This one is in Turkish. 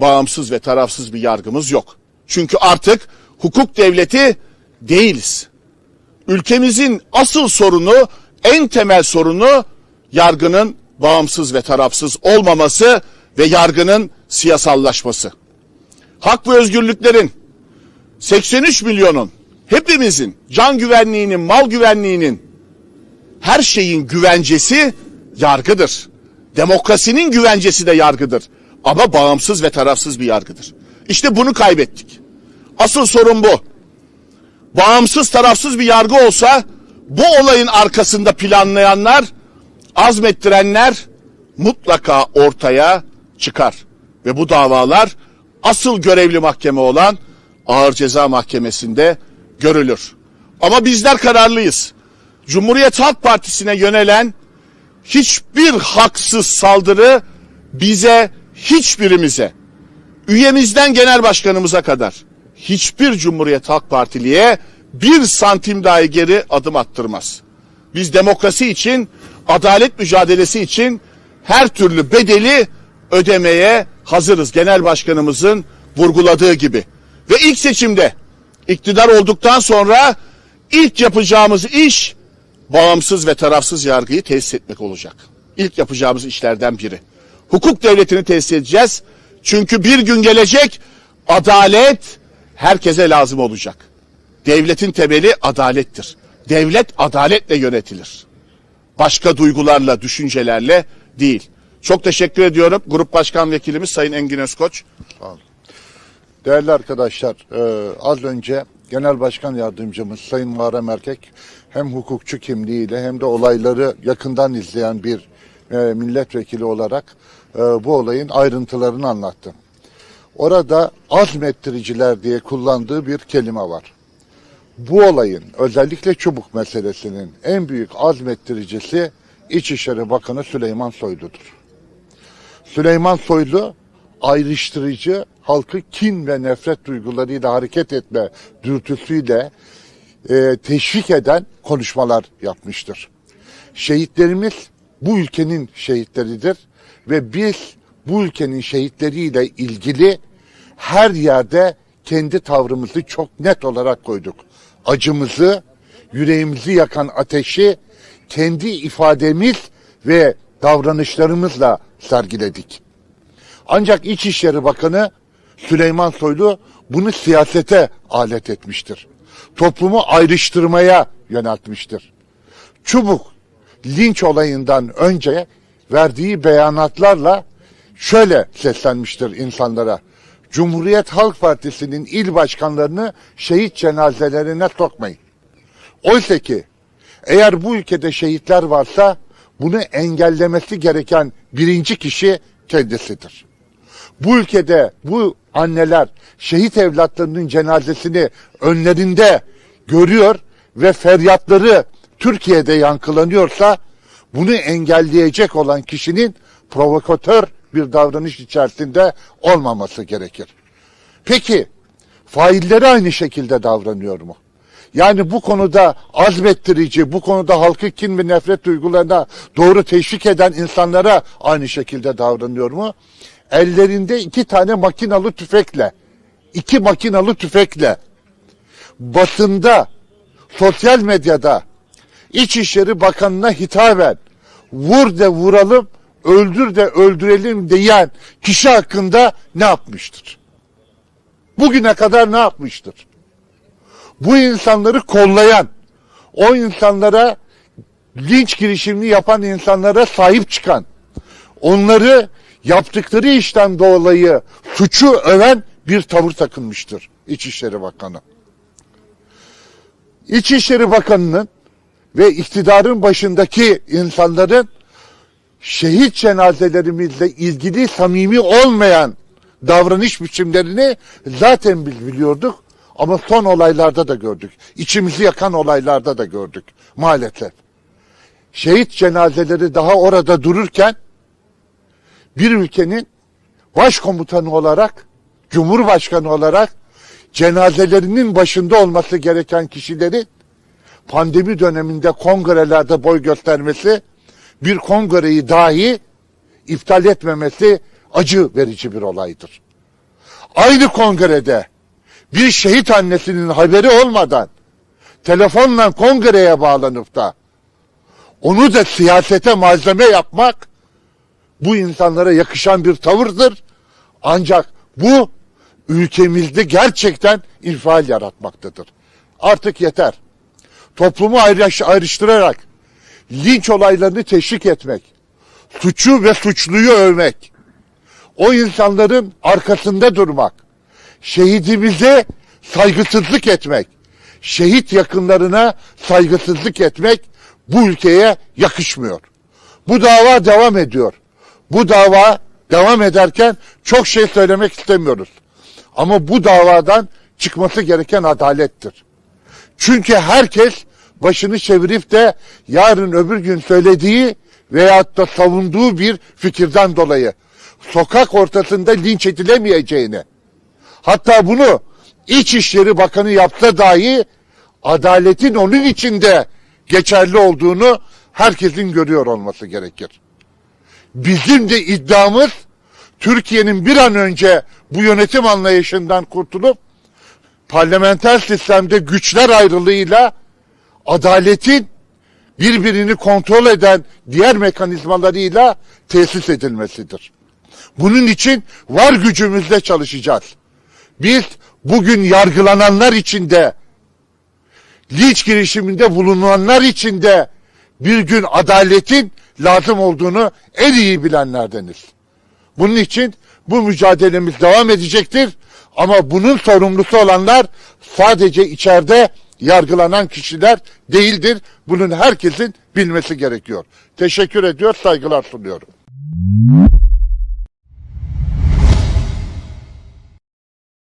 bağımsız ve tarafsız bir yargımız yok. Çünkü artık hukuk devleti değiliz. Ülkemizin asıl sorunu, en temel sorunu yargının bağımsız ve tarafsız olmaması ve yargının siyasallaşması. Hak ve özgürlüklerin 83 milyonun hepimizin can güvenliğinin, mal güvenliğinin her şeyin güvencesi yargıdır. Demokrasinin güvencesi de yargıdır. Ama bağımsız ve tarafsız bir yargıdır. İşte bunu kaybettik. Asıl sorun bu. Bağımsız tarafsız bir yargı olsa bu olayın arkasında planlayanlar, azmettirenler mutlaka ortaya çıkar. Ve bu davalar asıl görevli mahkeme olan Ağır Ceza Mahkemesi'nde görülür. Ama bizler kararlıyız. Cumhuriyet Halk Partisi'ne yönelen hiçbir haksız saldırı bize, hiçbirimize, üyemizden genel başkanımıza kadar hiçbir Cumhuriyet Halk Partiliye bir santim dahi geri adım attırmaz. Biz demokrasi için, adalet mücadelesi için her türlü bedeli ödemeye hazırız. Genel başkanımızın vurguladığı gibi. Ve ilk seçimde iktidar olduktan sonra ilk yapacağımız iş bağımsız ve tarafsız yargıyı tesis etmek olacak. İlk yapacağımız işlerden biri. Hukuk devletini tesis edeceğiz. Çünkü bir gün gelecek adalet herkese lazım olacak. Devletin temeli adalettir. Devlet adaletle yönetilir. Başka duygularla, düşüncelerle değil. Çok teşekkür ediyorum. Grup Başkan Vekilimiz Sayın Engin Özkoç. Değerli arkadaşlar, e, az önce Genel Başkan Yardımcımız Sayın Muharrem Erkek hem hukukçu kimliğiyle hem de olayları yakından izleyen bir e, milletvekili olarak e, bu olayın ayrıntılarını anlattı. Orada azmettiriciler diye kullandığı bir kelime var. Bu olayın özellikle çubuk meselesinin en büyük azmettiricisi İçişleri Bakanı Süleyman Soylu'dur. Süleyman Soylu ayrıştırıcı, halkı kin ve nefret duygularıyla hareket etme dürtüsüyle e, teşvik eden konuşmalar yapmıştır. Şehitlerimiz bu ülkenin şehitleridir ve biz bu ülkenin şehitleriyle ilgili her yerde kendi tavrımızı çok net olarak koyduk. Acımızı, yüreğimizi yakan ateşi kendi ifademiz ve davranışlarımızla sergiledik. Ancak İçişleri Bakanı Süleyman Soylu bunu siyasete alet etmiştir. Toplumu ayrıştırmaya yöneltmiştir. Çubuk linç olayından önce verdiği beyanatlarla şöyle seslenmiştir insanlara. Cumhuriyet Halk Partisi'nin il başkanlarını şehit cenazelerine sokmayın. Oysa ki eğer bu ülkede şehitler varsa bunu engellemesi gereken birinci kişi kendisidir. Bu ülkede bu anneler şehit evlatlarının cenazesini önlerinde görüyor ve feryatları Türkiye'de yankılanıyorsa bunu engelleyecek olan kişinin provokatör bir davranış içerisinde olmaması gerekir. Peki failleri aynı şekilde davranıyor mu? Yani bu konuda azmettirici, bu konuda halkı kin ve nefret duygularına doğru teşvik eden insanlara aynı şekilde davranıyor mu? Ellerinde iki tane makinalı tüfekle, iki makinalı tüfekle basında, sosyal medyada İçişleri Bakanı'na hitaben vur de vuralım, öldür de öldürelim diyen kişi hakkında ne yapmıştır? Bugüne kadar ne yapmıştır? bu insanları kollayan, o insanlara linç girişimini yapan insanlara sahip çıkan, onları yaptıkları işten dolayı suçu öven bir tavır takınmıştır İçişleri Bakanı. İçişleri Bakanı'nın ve iktidarın başındaki insanların şehit cenazelerimizle ilgili samimi olmayan davranış biçimlerini zaten biz biliyorduk. Ama son olaylarda da gördük. İçimizi yakan olaylarda da gördük maalesef. Şehit cenazeleri daha orada dururken bir ülkenin başkomutanı olarak, cumhurbaşkanı olarak cenazelerinin başında olması gereken kişilerin pandemi döneminde kongrelerde boy göstermesi, bir kongreyi dahi iptal etmemesi acı verici bir olaydır. aynı kongrede bir şehit annesinin haberi olmadan telefonla kongreye bağlanıp da onu da siyasete malzeme yapmak bu insanlara yakışan bir tavırdır. Ancak bu ülkemizde gerçekten infial yaratmaktadır. Artık yeter. Toplumu ayrış- ayrıştırarak linç olaylarını teşvik etmek, suçu ve suçluyu övmek, o insanların arkasında durmak, şehidimize saygısızlık etmek, şehit yakınlarına saygısızlık etmek bu ülkeye yakışmıyor. Bu dava devam ediyor. Bu dava devam ederken çok şey söylemek istemiyoruz. Ama bu davadan çıkması gereken adalettir. Çünkü herkes başını çevirip de yarın öbür gün söylediği veyahut da savunduğu bir fikirden dolayı sokak ortasında linç edilemeyeceğini hatta bunu İçişleri Bakanı yapsa dahi adaletin onun içinde geçerli olduğunu herkesin görüyor olması gerekir. Bizim de iddiamız Türkiye'nin bir an önce bu yönetim anlayışından kurtulup parlamenter sistemde güçler ayrılığıyla adaletin birbirini kontrol eden diğer mekanizmalarıyla tesis edilmesidir. Bunun için var gücümüzle çalışacağız. Biz bugün yargılananlar için de linç girişiminde bulunanlar için de bir gün adaletin lazım olduğunu en iyi bilenlerdeniz. Bunun için bu mücadelemiz devam edecektir. Ama bunun sorumlusu olanlar sadece içeride yargılanan kişiler değildir. Bunun herkesin bilmesi gerekiyor. Teşekkür ediyor, saygılar sunuyorum.